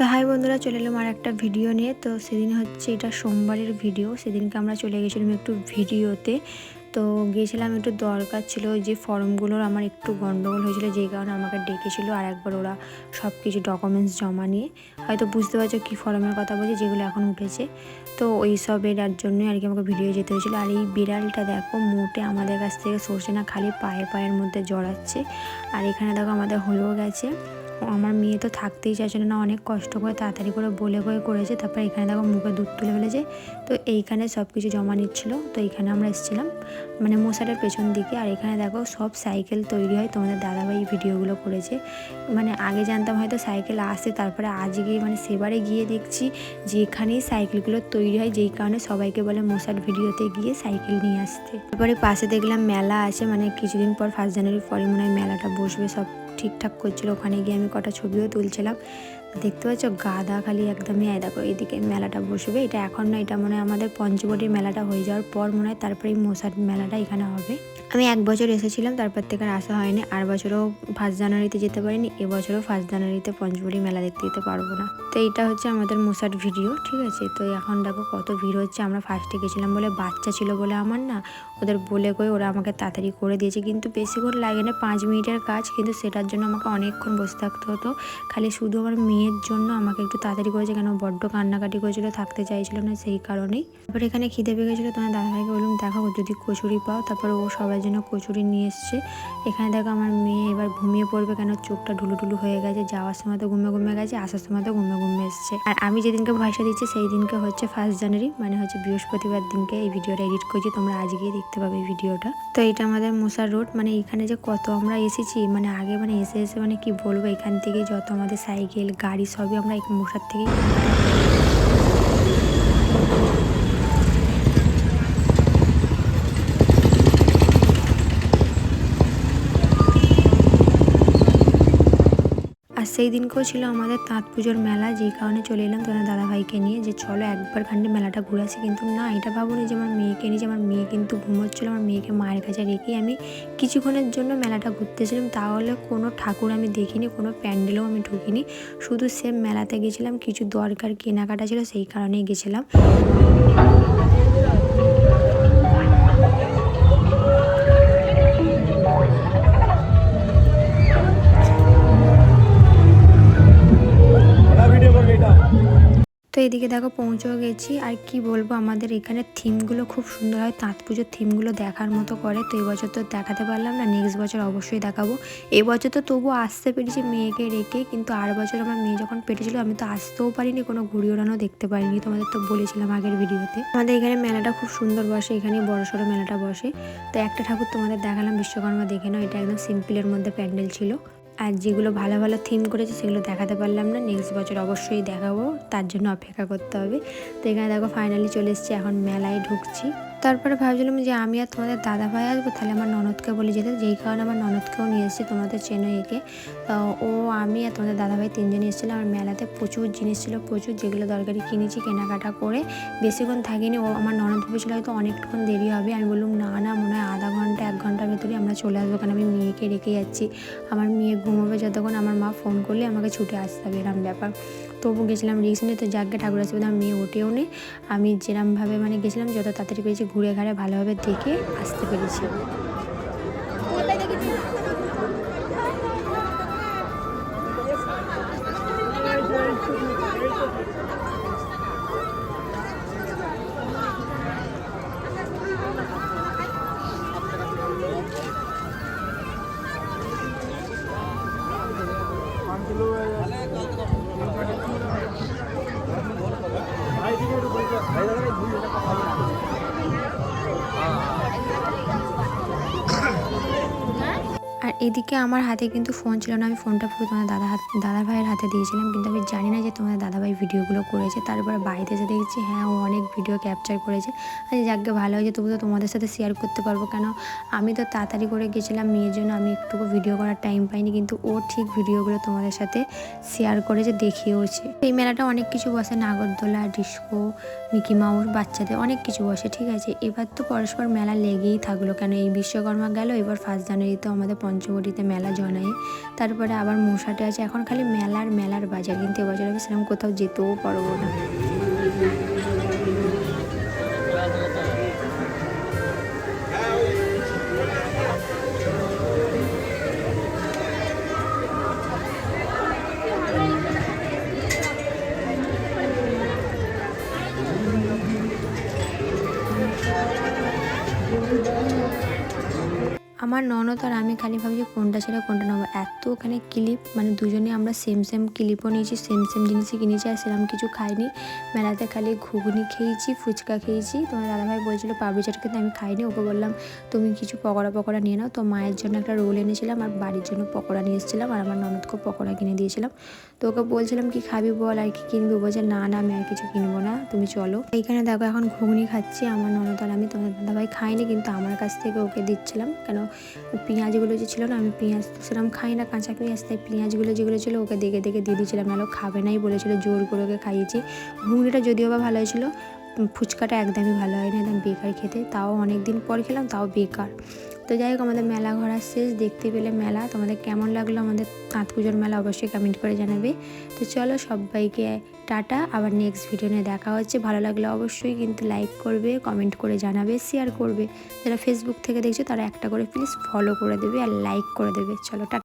তো হাই বন্ধুরা, চলে এলাম আর একটা ভিডিও নিয়ে। তো সেদিন হচ্ছে এটা সোমবারের ভিডিও। সেদিনকে আমরা চলে গেছিলাম একটু ভিডিওতে। তো গিয়েছিলাম, একটু দরকার ছিল যে ফর্মগুলোর আমার একটু গন্ডগোল হয়েছিল যেই কারণে আমাকে ডেকেছিল আর একবার ওরা সব কিছু ডকুমেন্টস জমা নিয়ে। হয়তো বুঝতে পারছ কী ফর্মের কথা বলছি, যেগুলো এখন উঠেছে। তো ওই সবের আর জন্যই আর কি আমাকে ভিডিও যেতে হয়েছিলো। আর এই বিড়ালটা দেখো, মোটে আমাদের কাছ থেকে সরছে না, খালি পায়ে পায়ের মধ্যে জড়াচ্ছে। আর এখানে দেখো আমাদের হয়েও গেছে। আমার মেয়ে তো থাকতেই চাইছিল না অনেক কষ্ট করে তাড়াতাড়ি করে বলে বয়ে করেছে। তারপর এখানে দেখো মুখে দুধ তুলে ফেলেছে। তো এইখানে সব কিছু জমা নিচ্ছিল, তো এইখানে আমরা এসেছিলাম। মানে মশারের পেছন দিকে। আর এখানে দেখো সব সাইকেল তৈরি হয়, তোমাদের দাদাভাই ভিডিওগুলো করেছে। মানে আগে জানতাম হয়তো সাইকেল আসে, তারপরে আজকে মানে সেবারে গিয়ে দেখছি যে এখানেই সাইকেলগুলো তৈরি হয়, যেই কারণে সবাইকে বলে মশার ভিডিওতে গিয়ে সাইকেল নিয়ে আসতে। তারপরে পাশে দেখলাম মেলা আছে মানে কিছুদিন পর ফার্স্ট জানুয়ারি পরে মনে হয় মেলাটা বসবে সব ঠিকঠাক করছিল। ওখানে গিয়ে আমি কটা ছবিও তুলছিলাম। দেখতে পাচ্ছ গাদা খালি একদমই আয় দেখো এদিকে মেলাটা বসবে। এটা এখন না এটা মনে হয় আমাদের পঞ্চবটির মেলাটা হয়ে যাওয়ার পর মনে হয় তারপরে মশার মেলাটা এখানে হবে। আমি এক বছর এসেছিলাম, তারপর থেকে আর আসা হয়নি। আর বছরও ফার্স্ট জানুয়ারিতে যেতে পারিনি এবছরও ফার্স্ট জানুয়ারিতে পঞ্চবটি মেলা দেখতে যেতে পারব না। তো এইটা হচ্ছে আমাদের মশার ভিডিও, ঠিক আছে? তো এখন দেখো কত ভিড় হচ্ছে, আমরা ফার্স্টে গেছিলাম বলে বাচ্চা ছিল বলে আমার না, ওদের বলে কয়ে ওরা আমাকে তাড়াতাড়ি করে দিয়েছে। কিন্তু বেশিক্ষণ লাগে না, পাঁচ মিনিটের কাজ, কিন্তু সেটার জন্য আমাকে অনেকক্ষণ বসে থাকতে হতো। খালি শুধু আমার মেয়ের জন্য আমাকে একটু তাড়াতাড়ি করেছে, কেন বড্ড কান্নাকাটি করেছিল, থাকতে চাইছিল না সেই কারণেই। তারপর এখানে খিদে পেয়ে গেছিল, তোমার দাদাভাইকে বললাম, দেখো যদি কচুরি পাও। তারপর ও সবার জন্য কচুরি নিয়ে এসছে। এখানে দেখো আমার মেয়ে এবার ঘুমিয়ে পড়বে কেন? চোখটা ঢুলু ঢুলু হয়ে গেছে, যাওয়ার সময় তো ঘুমে ঘুমে গেছে, আসার সময় তো ঘুমে ঘুমে এসছে। আর আমি যেদিনকে ভয়সা দিচ্ছি, সেই দিনকে হচ্ছে ফার্স্ট জানুয়ারি মানে হচ্ছে বৃহস্পতিবার দিনকে এই ভিডিওটা এডিট করছি, তোমরা আজকেই দেখতে পাবে এই ভিডিওটা। তো এটা আমাদের মশার রোড মানে এখানে যে কত আমরা এসেছি মানে আগে মানে এসে এসে মানে কি বলব, এখান থেকে যত আমাদের সাইকেল, গাড়ি সবই আমরা মশার থেকেই সেই দিনকেও ছিল আমাদের তাঁত পুজোর মেলা, যেই কারণে চলে এলাম তোমার দাদাভাইকে নিয়ে যে চলো একবার খান্ডে মেলাটা ঘুরে আসি। কিন্তু না, এটা ভাবুনি যে আমার মেয়েকে নিয়ে, যে আমার মেয়ে কিন্তু ঘুমোচ্ছিলো আমার মেয়েকে মায়ের কাছে রেখেই আমি কিছুক্ষণের জন্য মেলাটা ঘুরতেছিলাম। তাহলে কোনো ঠাকুর আমি দেখিনি, কোনো প্যান্ডেলও আমি ঢুকিনি। শুধু সেম মেলাতে গেছিলাম, কিছু দরকার কেনাকাটা ছিল, সেই কারণেই গেছিলাম। এদিকে দেখো পৌঁছেও গেছি। আর কি বলব, আমাদের এখানে থিমগুলো খুব সুন্দর হয়। তাঁত পুজোর থিমগুলো দেখার মতো করে। তো এবছর তো দেখাতে পারলাম না নেক্সট বছর অবশ্যই দেখাবো। এবছর তো তবুও আসতে পেরেছি মেয়েকে রেখে, কিন্তু আর বছর আমার মেয়ে যখন পেটে ছিল, আমি তো আসতেও পারিনি, কোনো ঘুড়ি ওড়ানো দেখতে পারিনি। তোমাদের তো বলেছিলাম আগের ভিডিওতে। আমাদের এখানে মেলাটা খুব সুন্দর বসে এখানে বড় সড়ো মেলাটা বসে। তো একটা ঠাকুর তোমাদের দেখালাম, বিশ্বকর্মা দেখে নাও, এটা একদম সিম্পলের মধ্যে প্যান্ডেল ছিল। আর যেগুলো ভালো ভালো থিম করেছে সেগুলো দেখাতে পারলাম না। নেক্সট বছর অবশ্যই দেখাবো, তার জন্য অপেক্ষা করতে হবে। তো এখানে দেখো ফাইনালি চলে এসেছি, এখন মেলায় ঢুকছি। তারপরে ভাবছিলাম যে আমি আর তোমাদের দাদা ভাই আসব, তাহলে আমার ননদকে বলে যেতে। যেই কারণে আমার ননদকেও নিয়ে এসেছি, তোমাদের চেনো একে। ও, আমি আর তোমাদের দাদা ভাই তিনজনে এসেছিলাম, আর মেলাতে প্রচুর জিনিস ছিল, প্রচুর যেগুলো দরকারি কিনেছি, কেনাকাটা করে। বেশিক্ষণ থাকিনি, ও আমার ননদ ভেবেছিল হয়তো অনেকক্ষণ দেরি হবে। আমি বললাম, না না ভেতরেই আমরা চলে আসব। কারণ আমি মেয়েকে রেখে যাচ্ছি। আমার মেয়ে ঘুমোবে যতক্ষণ আমার মা ফোন করলে আমাকে ছুটে আসতে হবে, এরম ব্যাপার। তবু গেছিলাম রিক্স নিয়ে তো যাকে ঠাকুর আসবে আমার মেয়ে ওঠেও নেই আমি যেরমভাবে মানে গেছিলাম, যত তাড়াতাড়ি পেয়েছি ঘুরে ঘাড়ে ভালোভাবে দেখে আসতে পেরেছি। والے گا এদিকে আমার হাতে কিন্তু ফোন ছিল না। আমি ফোনটা পুরো তোমার দাদা হাত, দাদা ভাইয়ের হাতে দিয়েছিলাম। কিন্তু আমি জানি না যে তোমাদের দাদা ভাই ভিডিওগুলো করেছে। তারপরে বাড়িতে এসে দেখছি হ্যাঁ ও অনেক ভিডিও ক্যাপচার করেছে। আর যাকে ভালো হয়েছে। তবু তো তোমাদের সাথে শেয়ার করতে পারব। কেন, আমি তো তাড়াতাড়ি করে গেছিলাম মেয়ের জন্য। আমি একটুকু ভিডিও করার টাইম পাইনি। কিন্তু ও ঠিক ভিডিওগুলো তোমাদের সাথে শেয়ার করেছে, দেখিয়েওছে। এই মেলাটা অনেক কিছু বসে। নাগরদোলা, ডিস্কো, মিকি মাউস, বাচ্চাদের অনেক কিছু বসে, ঠিক আছে? এবার তো পরস্পর মেলা লেগেই থাকল। কেন, এই বিশ্বকর্মা গেল, এবার ফার্স্ট জানুয়ারিতেও আমাদের পঞ্চ পঞ্চবটিতে মেলা জনায় তারপরে আবার মশাটে আছে। এখন খালি মেলার মেলার বাজার। কিন্তু এবছর আমি সেরকম কোথাও যেতেও পারব না। আমার ননদ আর আমি খালি ভাবছি কোনটা ছেড়ে কোনটা নেব। এত ওখানে ক্লিপ মানে দুজনে আমরা সেম সেম ক্লিপও নিয়েছি সেম সেম জিনিসই কিনেছি আর সেরকম কিছু খাইনি। মেলাতে খালি ঘুগনি খেয়েছি, ফুচকা খেয়েছি। তোমার দাদাভাই বলছিল, পাবলি চাট কিন্তু আমি খাইনি। ওকে বললাম, তুমি কিছু পকোড়া পকোড়া নিয়ে নাও। তো মায়ের জন্য একটা রোল এনেছিলাম আর বাড়ির জন্য পকোড়া নিয়ে এসেছিলাম আর আমার ননদকে পকোড়া কিনে দিয়েছিলাম। তো ওকে বলছিলাম, কি খাবি বল আর কি কিনবি? বলছে, না না, আমি আর কিছু কিনবো না, তুমি চলো। এইখানে দেখো এখন ঘুগনি খাচ্ছি, আমার ননদ আর আমি তোমার দাদাভাই খাইনি, কিন্তু আমার কাছ থেকে ওকে দিচ্ছিলাম। কেন? পেঁয়াজগুলো যে ছিল না, আমি পেঁয়াজ তো সেরকম খাই না, কাঁচা পেঁয়াজ, তাই পেঁয়াজগুলো যেগুলো ছিল ওকে দেখে দেখে দিয়ে দিয়েছিলাম। নাহলে খাবে নাই বলেছিল, জোর করে ওকে খাইয়েছি। ঘুগনিটা যদিও বা ভালো হয়েছিল ফুচকাটা একদমই ভালো হয় না, একদম বেকার খেতে। তাও অনেক দিন পর খেলাম, তাও বেকার। তো যাই হোক, আমাদের মেলা ঘোরা শেষ, দেখতে পেলে মেলা। তোমাদের কেমন লাগল আমাদের তাঁত পুজোর মেলা অবশ্যই কমেন্ট করে জানাবে। তো চলো, সবাইকে টাটা। আবার নেক্সট ভিডিও নিয়ে দেখা হচ্ছে। ভালো লাগলে অবশ্যই কিন্তু লাইক করবে কমেন্ট করে জানাবে শেয়ার করবে। যারা ফেসবুক থেকে দেখছ, তারা একটা করে প্লিজ ফলো করে দেবে আর লাইক করে দেবে। চলো, টাটা।